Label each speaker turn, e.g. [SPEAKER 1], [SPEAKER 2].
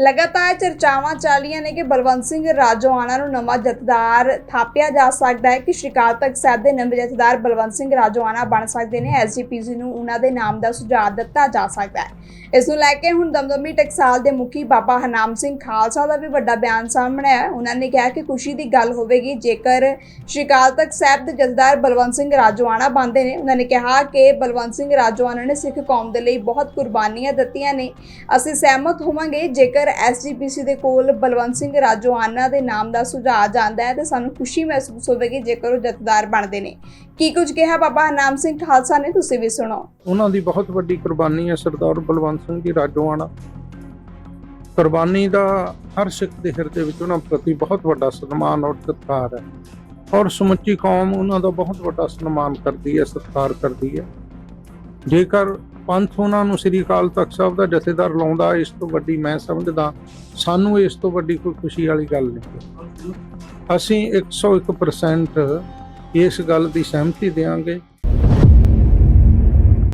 [SPEAKER 1] ਲਗਾਤਾਰ ਚਰਚਾਵਾਂ ਚੱਲੀਆਂ ਨੇ ਕਿ ਬਲਵੰਤ ਸਿੰਘ ਰਾਜੋਆਣਾ ਨੂੰ ਨਵਾਂ ਜਥੇਦਾਰ ਥਾਪਿਆ ਜਾ ਸਕਦਾ ਹੈ, ਕਿ ਸ਼ਿਕਾਰ ਅਕਾਲ ਤਖਤ ਸਾਹਿਬ ਦੇ ਨਵੇਂ ਜਥੇਦਾਰ ਬਲਵੰਤ ਸਿੰਘ ਰਾਜੋਆਣਾ ਬਣ ਸਕਦੇ ਨੇ ਐਸਜੀਪੀਸੀ ਨੂੰ ਉਹਨਾਂ ਦੇ ਨਾਮ ਦਾ ਸੁਝਾਅ ਦਿੱਤਾ ਜਾ ਸਕਦਾ ਹੈ। ਇਸ ਨੂੰ ਲੈ ਕੇ ਹੁਣ ਦਮਦਮੀ ਟਕਸਾਲ ਦੇ ਮੁਖੀ ਬਾਬਾ ਹਰਨਾਮ ਸਿੰਘ ਖਾਲਸਾ ਦਾ ਵੀ ਵੱਡਾ ਬਿਆਨ ਸਾਹਮਣੇ ਆਇਆ। ਉਹਨਾਂ ਨੇ ਕਿਹਾ ਕਿ ਖੁਸ਼ੀ ਦੀ ਗੱਲ ਹੋਵੇਗੀ, ਜੇਕਰ ਸ਼੍ਰੀ ਅਕਾਲ ਤਖਤ ਸਾਹਿਬ ਦੇ ਜਥੇਦਾਰ ਬਲਵੰਤ ਸਿੰਘ ਰਾਜੋਆਣਾ ਬਣਦੇ ਨੇ। ਉਹਨਾਂ ਨੇ ਕਿਹਾ ਕਿ ਬਲਵੰਤ ਸਿੰਘ ਰਾਜੋਆਣਾ ਨੇ ਸਿੱਖ ਕੌਮ ਦੇ ਲਈ ਬਹੁਤ ਕੁਰਬਾਨੀਆਂ ਦਿੱਤੀਆਂ ਨੇ। ਅਸੀਂ ਸਹਿਮਤ ਹੋਵਾਂਗੇ, ਜੇਕਰ ਐਸਜੀਪੀਸੀ ਦੇ ਕੋਲ ਬਲਵੰਤ ਸਿੰਘ ਰਾਜੋਆਣਾ ਦੇ ਨਾਮ ਦਾ ਸੁਝਾਅ ਜਾਂਦਾ ਹੈ, ਤੇ ਸਾਨੂੰ ਖੁਸ਼ੀ ਮਹਿਸੂਸ ਹੋਵੇਗੀ, ਜੇਕਰ ਉਹ ਜਥੇਦਾਰ ਬਣਦੇ ਨੇ। ਕੀ ਕੁਝ ਕਿਹਾ ਬਾਬਾ ਹਰਨਾਮ ਸਿੰਘ ਖਾਲਸਾ ਨੇ, ਤੁਸੀਂ ਵੀ ਸੁਣੋ।
[SPEAKER 2] ਉਹਨਾਂ ਦੀ ਬਹੁਤ ਵੱਡੀ ਕੁਰਬਾਨੀ ਹੈ ਸਰਦਾਰ ਬਲਵੰਤ ਸਿੰਘ ਜੀ ਰਾਜੋਆਣਾ। ਕੁਰਬਾਨੀ ਦਾ ਹਰ ਸਿੱਖ ਦੇ ਹਿਰਦੇ ਵਿੱਚ ਉਹਨਾਂ ਪ੍ਰਤੀ ਬਹੁਤ ਵੱਡਾ ਸਨਮਾਨ ਔਰ ਸਤਿਕਾਰ ਹੈ। ਔਰ ਸਮੁੱਚੀ ਕੌਮ ਉਹਨਾਂ ਦਾ ਬਹੁਤ ਵੱਡਾ ਸਨਮਾਨ ਕਰਦੀ ਹੈ, ਸਤਿਕਾਰ ਕਰਦੀ ਹੈ। ਜੇਕਰ ਪੰਥ ਉਹਨਾਂ ਨੂੰ ਸ੍ਰੀ ਅਕਾਲ ਤਖਤ ਸਾਹਿਬ ਦਾ ਜਥੇਦਾਰ ਲਾਉਂਦਾ, ਇਸ ਤੋਂ ਵੱਡੀ ਮੈਂ ਸਮਝਦਾ, ਸਾਨੂੰ ਇਸ ਤੋਂ ਵੱਡੀ ਕੋਈ ਖੁਸ਼ੀ ਵਾਲੀ ਗੱਲ ਨਹੀਂ। ਅਸੀਂ 101% ਇਸ ਗੱਲ ਦੀ ਸਹਿਮਤੀ ਦੇਵਾਂਗੇ